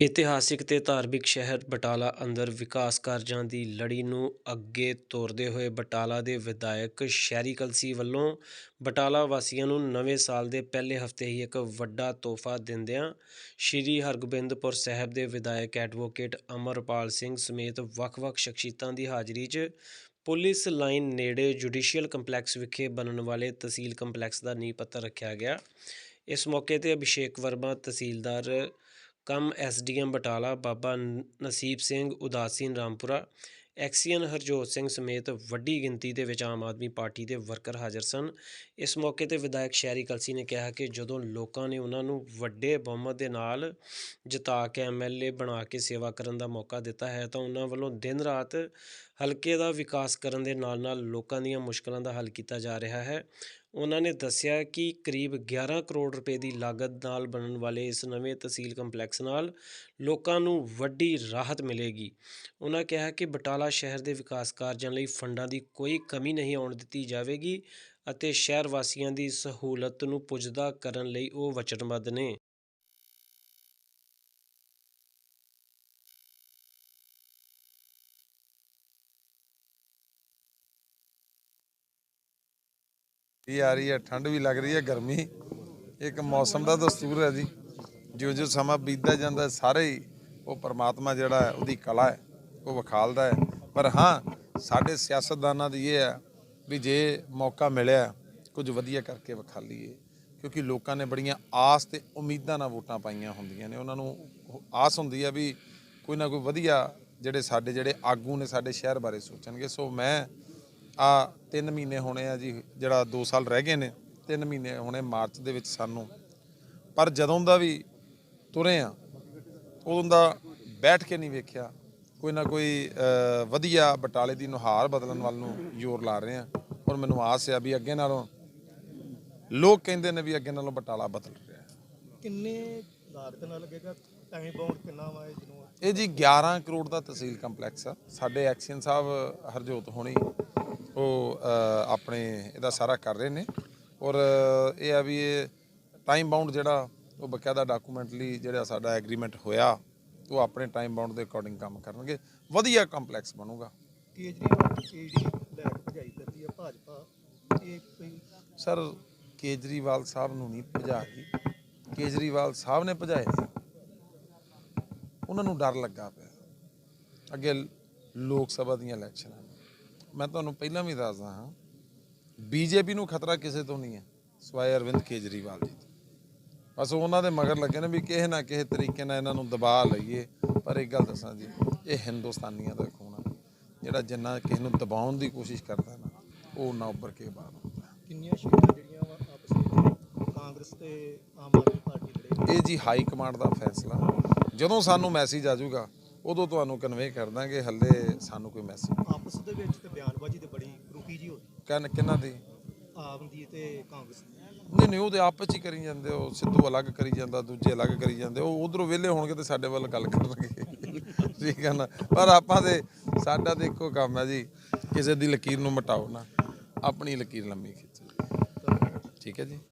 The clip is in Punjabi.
ਇਤਿਹਾਸਿਕ ਤੇ ਧਾਰਮਿਕ ਸ਼ਹਿਰ ਬਟਾਲਾ ਅੰਦਰ ਵਿਕਾਸ ਕਾਰਜਾਂ ਦੀ ਲੜੀ ਨੂੰ ਅੱਗੇ ਤੋਰਦੇ ਹੋਏ ਬਟਾਲਾ ਦੇ ਵਿਧਾਇਕ ਸ਼ਹਿਰੀ ਕਲਸੀ ਵੱਲੋਂ ਬਟਾਲਾ ਵਾਸੀਆਂ ਨੂੰ ਨਵੇਂ ਸਾਲ ਦੇ ਪਹਿਲੇ ਹਫ਼ਤੇ ਹੀ ਇੱਕ ਵੱਡਾ ਤੋਹਫਾ ਦਿੰਦਿਆਂ ਸ਼੍ਰੀ ਹਰਗੋਬਿੰਦਪੁਰ ਸਾਹਿਬ ਦੇ ਵਿਧਾਇਕ ਐਡਵੋਕੇਟ ਅਮਰਪਾਲ ਸਿੰਘ ਸਮੇਤ ਵੱਖ-ਵੱਖ ਸ਼ਖਸੀਅਤਾਂ ਦੀ ਹਾਜ਼ਰੀ 'ਚ ਪੁਲਿਸ ਲਾਈਨ ਨੇੜੇ ਜੁਡੀਸ਼ੀਅਲ ਕੰਪਲੈਕਸ ਵਿਖੇ ਬਣਨ ਵਾਲੇ ਤਹਿਸੀਲ ਕੰਪਲੈਕਸ ਦਾ ਨੀਂਹ ਪੱਥਰ ਰੱਖਿਆ ਗਿਆ। ਇਸ ਮੌਕੇ ਤੇ ਅਭਿਸ਼ੇਕ ਵਰਮਾ, ਤਹਿਸੀਲਦਾਰ ਕਮ ਐਸਡੀਐਮ ਬਟਾਲਾ, ਬਾਬਾ ਨ- ਨਸੀਬ ਸਿੰਘ, ਉਦਾਸੀਨ ਰਾਮਪੁਰਾ, ਐਕਸੀਅਨ ਹਰਜੋਤ ਸਿੰਘ ਸਮੇਤ ਵੱਡੀ ਗਿਣਤੀ ਦੇ ਵਿੱਚ ਆਮ ਆਦਮੀ ਪਾਰਟੀ ਦੇ ਵਰਕਰ ਹਾਜ਼ਰ ਸਨ। ਇਸ ਮੌਕੇ ਤੇ ਵਿਧਾਇਕ ਸ਼ਹਿਰੀ ਕਲਸੀ ਨੇ ਕਿਹਾ ਕਿ ਜਦੋਂ ਲੋਕਾਂ ਨੇ ਉਹਨਾਂ ਨੂੰ ਵੱਡੇ ਬਹੁਮਤ ਦੇ ਨਾਲ ਜਿਤਾ ਕੇ ਐਮਐਲਏ ਬਣਾ ਕੇ ਸੇਵਾ ਕਰਨ ਦਾ ਮੌਕਾ ਦਿੱਤਾ ਹੈ, ਤਾਂ ਉਹਨਾਂ ਵੱਲੋਂ ਦਿਨ ਰਾਤ ਹਲਕੇ ਦਾ ਵਿਕਾਸ ਕਰਨ ਦੇ ਨਾਲ ਨਾਲ ਲੋਕਾਂ ਦੀਆਂ ਮੁਸ਼ਕਲਾਂ ਦਾ ਹੱਲ ਕੀਤਾ ਜਾ ਰਿਹਾ ਹੈ। ਉਹਨਾਂ ਨੇ ਦੱਸਿਆ ਕਿ ਕਰੀਬ 11 ਕਰੋੜ ਰੁਪਏ ਦੀ ਲਾਗਤ ਨਾਲ ਬਣਨ ਵਾਲੇ ਇਸ ਨਵੇਂ ਤਹਿਸੀਲ ਕੰਪਲੈਕਸ ਨਾਲ ਲੋਕਾਂ ਨੂੰ ਵੱਡੀ ਰਾਹਤ ਮਿਲੇਗੀ। ਉਹਨਾਂ ਕਿਹਾ ਕਿ ਬਟਾਲਾ ਸ਼ਹਿਰ ਦੇ ਵਿਕਾਸ ਕਾਰਜਾਂ ਲਈ ਫੰਡਾਂ ਦੀ ਕੋਈ ਕਮੀ ਨਹੀਂ ਆਉਣ ਦਿੱਤੀ ਜਾਵੇਗੀ ਅਤੇ ਸ਼ਹਿਰ ਵਾਸੀਆਂ ਦੀ ਸਹੂਲਤ ਨੂੰ ਪੁੱਜਦਾ ਕਰਨ ਲਈ ਉਹ ਵਚਨਬੱਧ ਨੇ। ਵੀ ਆ ਰਹੀ ਹੈ? ਠੰਡ ਵੀ ਲੱਗ ਰਹੀ ਹੈ, ਗਰਮੀ। ਇੱਕ ਮੌਸਮ ਦਾ ਦਸਤੂਰ ਹੈ ਜੀ। ਜਿਉਂ ਜਿਉਂ ਸਮਾਂ ਬੀਤਦਾ ਜਾਂਦਾ ਸਾਰੇ ਹੀ ਉਹ ਪਰਮਾਤਮਾ ਜਿਹੜਾ ਹੈ, ਉਹਦੀ ਕਲਾ ਹੈ, ਉਹ ਵਿਖਾਲਦਾ ਹੈ। ਪਰ ਹਾਂ, ਸਾਡੇ ਸਿਆਸਤਦਾਨਾਂ ਦੀ ਇਹ ਹੈ ਵੀ ਜੇ ਮੌਕਾ ਮਿਲਿਆ, ਕੁਝ ਵਧੀਆ ਕਰਕੇ ਵਿਖਾਲੀਏ ਕਿਉਂਕਿ ਲੋਕਾਂ ਨੇ ਬੜੀਆਂ ਆਸ ਤੇ ਉਮੀਦਾਂ ਨਾਲ ਵੋਟਾਂ ਪਾਈਆਂ ਹੁੰਦੀਆਂ ਨੇ। ਉਹਨਾਂ ਨੂੰ ਉਹ ਆਸ ਹੁੰਦੀ ਹੈ ਵੀ ਕੋਈ ਨਾ ਕੋਈ ਵਧੀਆ ਜਿਹੜੇ ਸਾਡੇ ਜਿਹੜੇ ਆਗੂ ਨੇ ਸਾਡੇ ਸ਼ਹਿਰ ਬਾਰੇ ਸੋਚਣਗੇ। ਸੋ ਮੈਂ ਆ 3 ਮਹੀਨੇ ਹੋਣੇ ਆ ਜੀ ਜਿਹੜਾ 2 ਸਾਲ ਰਹਿ ਗਏ ਨੇ 3 ਮਹੀਨੇ ਹੋਣੇ ਮਾਰਚ ਦੇ ਵਿੱਚ ਸਾਨੂੰ। ਪਰ ਜਦੋਂ ਦਾ ਵੀ ਤੁਰੇ ਆ ਉਦੋਂ ਦਾ ਬੈਠ ਕੇ ਨਹੀਂ ਵੇਖਿਆ। ਕੋਈ ਨਾ ਕੋਈ ਵਧੀਆ ਬਟਾਲੇ ਦੀ ਨੁਹਾਰ ਬਦਲਣ ਵੱਲ ਨੂੰ ਜ਼ੋਰ ਲਾ ਰਹੇ ਆ। ਔਰ ਮੈਨੂੰ ਆਸ ਆ ਵੀ ਅੱਗੇ ਨਾਲੋਂ ਲੋਕ ਕਹਿੰਦੇ ਨੇ ਵੀ ਅੱਗੇ ਨਾਲੋਂ ਬਟਾਲਾ ਬਦਲ ਰਿਹਾ। ਕਿੰਨੇ ਲਾਗਤ ਨਾਲ ਲੱਗੇਗਾ? ਟਾਈਮ ਬਾਉਂਡ ਕਿੰਨਾ ਵਾ ਇਹ ਇਹ ਜੀ 11 ਕਰੋੜ ਦਾ ਤਹਿਸੀਲ ਕੰਪਲੈਕਸ ਆ। ਸਾਡੇ ਐਕਸ਼ਨ ਸਾਹਿਬ ਹਰਜੋਤ ਹੋਣੀ ਉਹ ਆਪਣੇ ਇਹਦਾ ਸਾਰਾ ਕਰ ਰਹੇ ਨੇ। ਔਰ ਇਹ ਆ ਵੀ ਇਹ ਟਾਈਮ ਬਾਉਂਡ ਜਿਹੜਾ ਉਹ ਬਕਾਇਦਾ ਡਾਕੂਮੈਂਟਲੀ ਜਿਹੜਾ ਸਾਡਾ ਐਗਰੀਮੈਂਟ ਹੋਇਆ, ਉਹ ਆਪਣੇ ਟਾਈਮ ਬਾਉਂਡ ਦੇ ਅਕੋਰਡਿੰਗ ਕੰਮ ਕਰਨਗੇ। ਵਧੀਆ ਕੰਪਲੈਕਸ ਬਣੂਗਾ। ਕੇਜਰੀਵਾਲ ਈਡੀ ਲੈ ਕੇ ਭਜਾਈ ਕਰਦੀ ਹੈ ਭਾਜਪਾ ਇਹ ਸਰ, ਕੇਜਰੀਵਾਲ ਸਾਹਿਬ ਨੂੰ ਨਹੀਂ ਭਜਾਈ। ਕੇਜਰੀਵਾਲ ਸਾਹਿਬ ਨੇ ਭਜਾਏ ਉਹਨਾਂ ਨੂੰ ਡਰ ਲੱਗਾ ਪਿਆ। ਅੱਗੇ ਲੋਕ ਸਭਾ ਦੀਆਂ ਇਲੈਕਸ਼ਨਾਂ ਮੈਂ ਤੁਹਾਨੂੰ ਪਹਿਲਾਂ ਵੀ ਦੱਸਦਾ ਹਾਂ ਬੀਜੇਪੀ ਨੂੰ ਖਤਰਾ ਕਿਸੇ ਤੋਂ ਨਹੀਂ ਹੈ ਸਵਾਏ ਅਰਵਿੰਦ ਕੇਜਰੀਵਾਲ ਜੀ ਤੋਂ। ਬਸ ਉਹਨਾਂ ਦੇ ਮਗਰ ਲੱਗੇ ਨੇ ਵੀ ਕਿਸੇ ਨਾ ਕਿਸੇ ਤਰੀਕੇ ਨਾਲ ਇਹਨਾਂ ਨੂੰ ਦਬਾ ਲਈਏ। ਪਰ ਇੱਕ ਗੱਲ ਦੱਸਾਂ ਜੀ ਇਹ ਹਿੰਦੁਸਤਾਨੀਆਂ ਦਾ ਖੂਨ ਆ। ਜਿਹੜਾ ਜਿੰਨਾ ਕਿਸੇ ਨੂੰ ਦਬਾਉਣ ਦੀ ਕੋਸ਼ਿਸ਼ ਕਰਦਾ ਨਾ ਉਹ ਨਾ ਉੱਭਰ ਕੇ ਬਾਹਰ ਆਉਂਦਾ ਕਿੰਨੀਆਂ ਸੀਟਾਂ ਜਿਹੜੀਆਂ ਆਪਸ ਵਿੱਚ ਕਾਂਗਰਸ ਤੇ ਆਮ ਆਦਮੀ ਪਾਰਟੀ ਲੜੇ? ਇਹ ਜੀ ਹਾਈ ਕਮਾਂਡ ਦਾ ਫੈਸਲਾ। ਜਦੋਂ ਸਾਨੂੰ ਮੈਸੇਜ ਆ ਜਾਊਗਾ ਉਦੋਂ ਤੁਹਾਨੂੰ ਕਨਵੇ ਕਰ ਦਾਂਗੇ ਹੱਲੇ ਸਾਨੂੰ ਕੋਈ ਮੈਸੇਜ ਆਪਸ ਦੇ ਵਿੱਚ ਤੇ ਬਿਆਨਬਾਜ਼ੀ ਤੇ ਬੜੀ ਰੁਕੀ ਜੀ ਹੋਈ। ਕੰਨ ਕਿੰਨਾ ਦੀ? ਆਮ ਦੀ ਤੇ ਕਾਂਗਰਸ ਦੀ। ਨਹੀਂ ਨਹੀਂ ਉਹਦੇ ਆਪਸ ਹੀ ਕਰੀ ਜਾਂਦੇ ਉਹ ਸਿੱਧੂ ਅਲੱਗ ਕਰੀ ਜਾਂਦਾ ਦੂਜੇ ਅਲੱਗ ਕਰੀ ਜਾਂਦੇ ਉਹ ਉਧਰੋਂ ਵਿਹਲੇ ਹੋਣਗੇ ਤੇ ਸਾਡੇ ਵੱਲ ਗੱਲ ਕਰਨਗੇ। ਠੀਕ ਹੈ ਨਾ? ਪਰ ਆਪਾਂ ਦੇ ਸਾਡਾ ਤੇ ਇੱਕੋ ਕੰਮ ਹੈ ਜੀ ਕਿਸੇ ਦੀ ਲਕੀਰ ਨੂੰ ਮਟਾਓ ਨਾ। ਆਪਣੀ ਲਕੀਰ ਲੰਮੀ ਖਿੱਚੋ। ਠੀਕ ਹੈ ਜੀ?